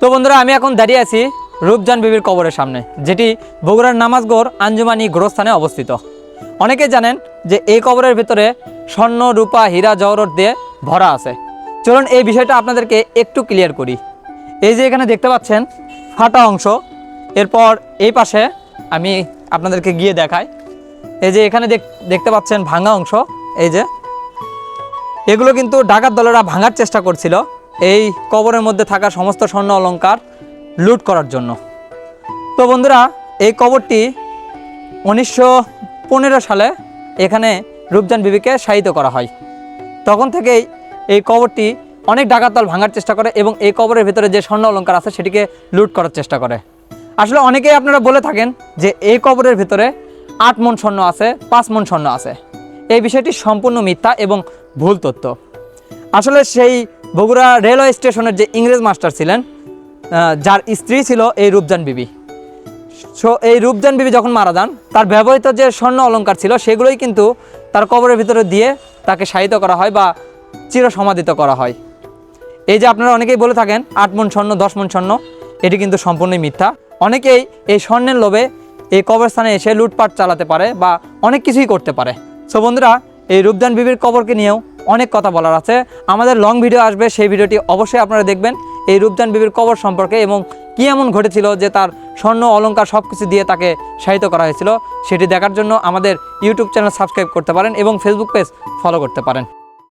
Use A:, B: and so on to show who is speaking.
A: তো বন্ধুরা, আমি এখন দাঁড়িয়ে আছি রূপজান বিবির কবরের সামনে, যেটি বগুড়ার নামাজগড় আঞ্জুমানি গোরস্থানে অবস্থিত। অনেকে জানেন যে এই কবরের ভিতরে স্বর্ণ, রূপা, হীরা, জহরত দিয়ে ভরা আছে। চলুন এই বিষয়টা আপনাদেরকে একটু ক্লিয়ার করি। এই যে এখানে দেখতে পাচ্ছেন, ফাটা অংশ। এরপর এই পাশে আমি আপনাদেরকে গিয়ে দেখাই। এই যে এখানে দেখ- দেখতে পাচ্ছেন ভাঙা অংশ। এই যে, এগুলো কিন্তু ডাকাত দলেরা ভাঙার চেষ্টা করছিল। এই কবরের মধ্যে থাকা সমস্ত স্বর্ণ অলঙ্কার লুট করার জন্য। তো বন্ধুরা, এই কবরটি উনিশশো পনেরো সালে এখানে রূপজান বিবিকে শায়িত করা হয়। তখন থেকেই এই কবরটি অনেক ডাকাতল ভাঙার চেষ্টা করে এবং এই কবরের ভিতরে যে স্বর্ণ অলঙ্কার আছে সেটিকে লুট করার চেষ্টা করে। আসলে অনেকেই আপনারা বলে থাকেন যে এই কবরের ভিতরে আট মন স্বর্ণ আছে, পাঁচ মন স্বর্ণ আছে। এই বিষয়টি সম্পূর্ণ মিথ্যা এবং ভুল তথ্য। আসলে সেই বগুড়া রেলওয়ে স্টেশনের যে ইংরেজ মাস্টার ছিলেন যার স্ত্রী ছিল এই রূপজান বিবি। সো এই রূপজান বিবি যখন মারা যান, তার ব্যবহৃত যে স্বর্ণ অলঙ্কার ছিল, সেগুলোই কিন্তু তার কবরের ভিতরে দিয়ে তাকে শায়িত করা হয় বা চিরসমাধিত করা হয়। এই যে আপনারা অনেকেই বলে থাকেন, আট মন স্বর্ণ, দশ মন স্বর্ণ, এটি কিন্তু সম্পূর্ণই মিথ্যা। অনেকেই এই স্বর্ণের লোভে এই কবরস্থানে এসে লুটপাট চালাতে পারে বা অনেক কিছুই করতে পারে। সো বন্ধুরা, এই রূপদান বিবির কবরকে নিয়েও অনেক কথা বলার আছে। আমাদের লং ভিডিও আসবে, সেই ভিডিওটি অবশ্যই আপনারা দেখবেন। এই রূপজান বিবির কবর সম্পর্কে এবং কী এমন ঘটেছিল যে তার স্বর্ণ, অলঙ্কার সব কিছু দিয়ে তাকে সাহিত্য করা হয়েছিল, সেটি দেখার জন্য আমাদের ইউটিউব চ্যানেল সাবস্ক্রাইব করতে পারেন এবং ফেসবুক পেজ ফলো করতে পারেন।